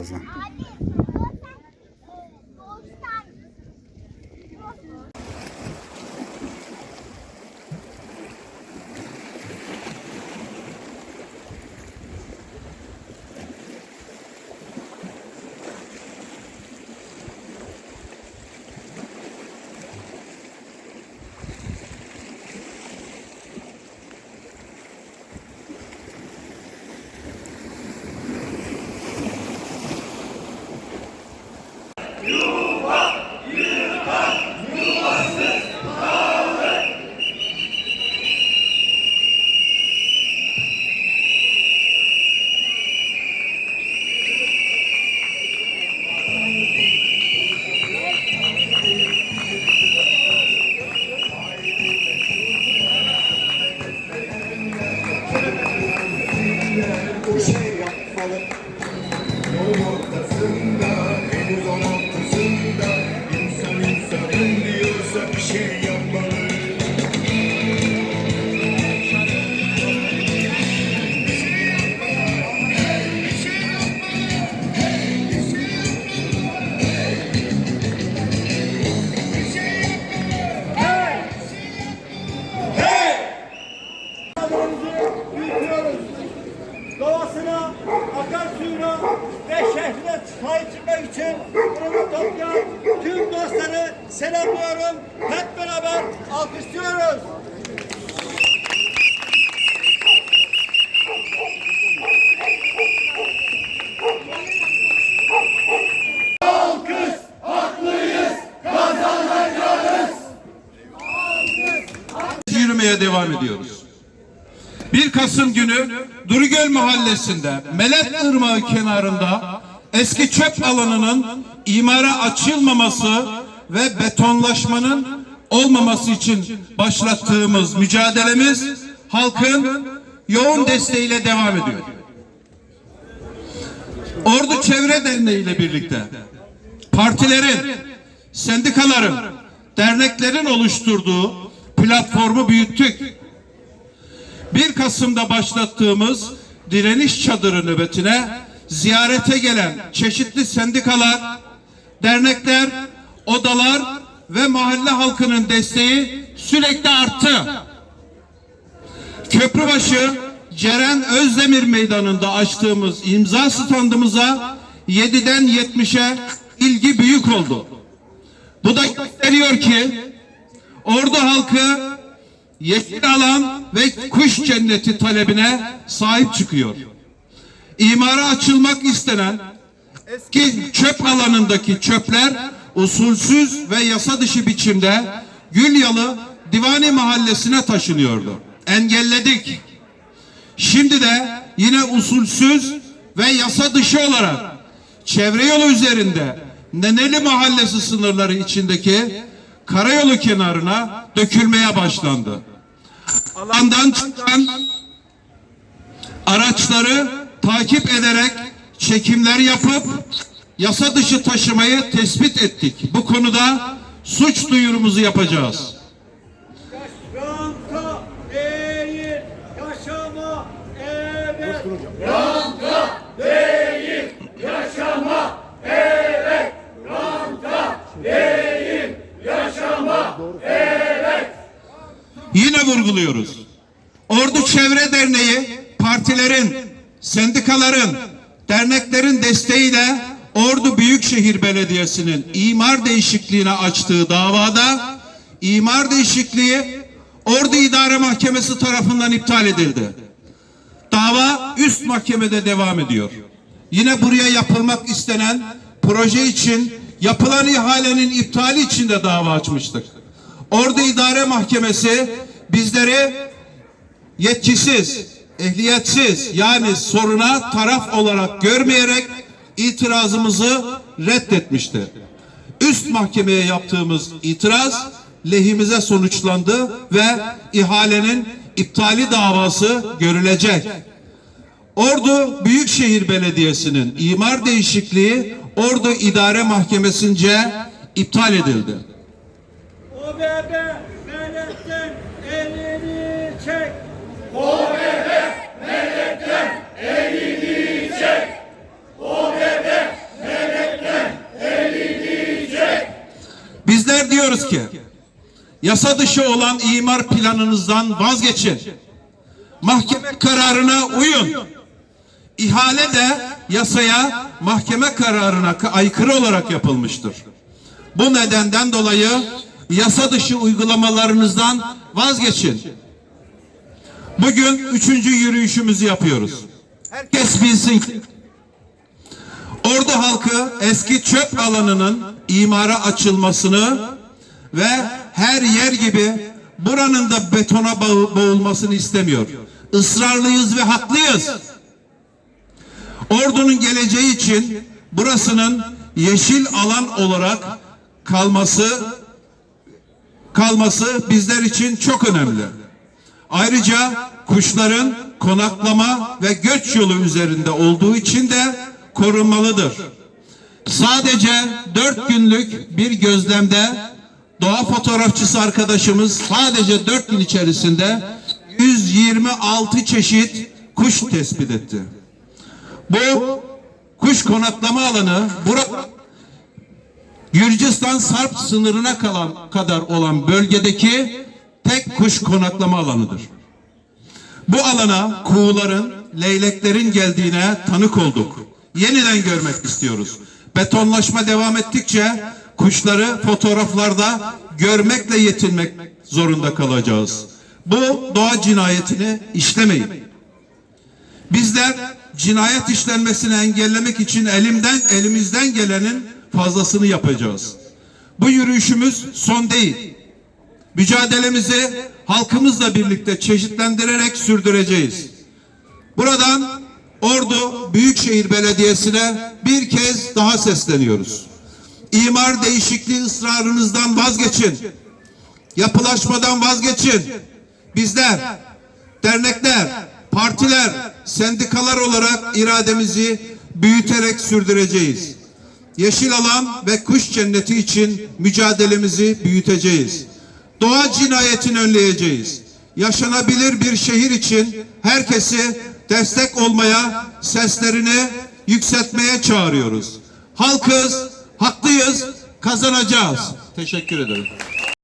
Bu はい için burada toplayan tüm dostları selamlıyorum. Hep beraber alkışlıyoruz. yürümeye devam ediyoruz. 1 Kasım günü Durugöl Mahallesi'nde Melet Irmağı kenarında eski çöp alanının imara açılmaması ve betonlaşmanın olmaması için başlattığımız mücadelemiz halkın yoğun desteğiyle devam ediyor. Ordu Çevre Derneği ile birlikte partilerin, sendikaların, derneklerin oluşturduğu platformu büyüttük. 1 Kasım'da başlattığımız direniş çadırı nöbetine ziyarete gelen çeşitli sendikalar, dernekler, odalar ve mahalle halkının desteği sürekli arttı. Köprübaşı Ceren Özdemir Meydanı'nda açtığımız imza standımıza 7'den 70'e ilgi büyük oldu. Bu da gösteriyor ki Ordu halkı yeşil alan ve kuş cenneti talebine sahip çıkıyor. İmara açılmak istenen eski çöp alanındaki çöpler usulsüz ve yasa dışı biçimde Gülyalı Divani Mahallesi'ne taşınıyordu. Engelledik. Şimdi de yine usulsüz ve yasa dışı olarak çevre yolu üzerinde Neneli Mahallesi sınırları içindeki karayolu kenarına dökülmeye başlandı. Alandan çıkan araçları takip ederek çekimler yapıp yasa dışı taşımayı tespit ettik. Bu konuda suç duyurumuzu yapacağız. Ranta değil, yaşama evet. Yine vurguluyoruz. Ordu Çevre Derneği partilerin, sendikaların, derneklerin desteğiyle Ordu Büyükşehir Belediyesi'nin imar değişikliğine açtığı davada imar değişikliği Ordu İdare Mahkemesi tarafından iptal edildi. Dava üst mahkemede devam ediyor. Yine buraya yapılmak istenen proje için yapılan ihalenin iptali için de dava açmıştık. Ordu İdare Mahkemesi bizleri yetkisiz, ehliyetsiz yani soruna taraf olarak görmeyerek itirazımızı reddetmişti. Üst mahkemeye yaptığımız itiraz lehimize sonuçlandı ve ihalenin iptali davası görülecek. Ordu Büyükşehir Belediyesi'nin imar değişikliği Ordu İdare Mahkemesi'nce iptal edildi. OBB milletten elini çek. Bizler diyoruz ki yasa dışı olan imar planınızdan vazgeçin. Mahkeme kararına uyun. İhale de yasaya mahkeme kararına ka- aykırı olarak yapılmıştır. Bu nedenden dolayı yasa dışı uygulamalarınızdan vazgeçin. Bugün üçüncü yürüyüşümüzü yapıyoruz. Herkes bilsin ki Ordu halkı eski çöp alanının imara açılmasını ve her yer gibi buranın da betona boğulmasını istemiyor. Israrlıyız ve haklıyız. Ordunun geleceği için burasının yeşil alan olarak kalması kalması bizler için çok önemli. Ayrıca kuşların konaklama ve göç yolu üzerinde olduğu için de korunmalıdır. Sadece dört günlük bir gözlemde doğa fotoğrafçısı arkadaşımız sadece dört gün içerisinde 126 çeşit kuş tespit etti. Bu kuş konaklama alanı burada Gürcistan Sarp sınırına kalan kadar olan bölgedeki tek kuş konaklama alanıdır. Bu alana kuğuların, leyleklerin geldiğine tanık olduk. Yeniden görmek istiyoruz. Betonlaşma devam ettikçe kuşları fotoğraflarda görmekle yetinmek zorunda kalacağız. Bu doğa cinayetini işlemeyin. Bizler cinayet işlenmesini engellemek için elimden elimizden gelenin fazlasını yapacağız. Bu yürüyüşümüz son değil. Mücadelemizi halkımızla birlikte çeşitlendirerek sürdüreceğiz. Buradan Ordu Büyükşehir Belediyesi'ne bir kez daha sesleniyoruz. İmar değişikliği ısrarınızdan vazgeçin. Yapılaşmadan vazgeçin. Bizler, dernekler, partiler, sendikalar olarak irademizi büyüterek sürdüreceğiz. Yeşil alan ve kuş cenneti için mücadelemizi büyüteceğiz. Doğa cinayetini önleyeceğiz. Yaşanabilir bir şehir için herkesi destek olmaya, seslerini yükseltmeye çağırıyoruz. Halkız, haklıyız, kazanacağız. Teşekkür ederim.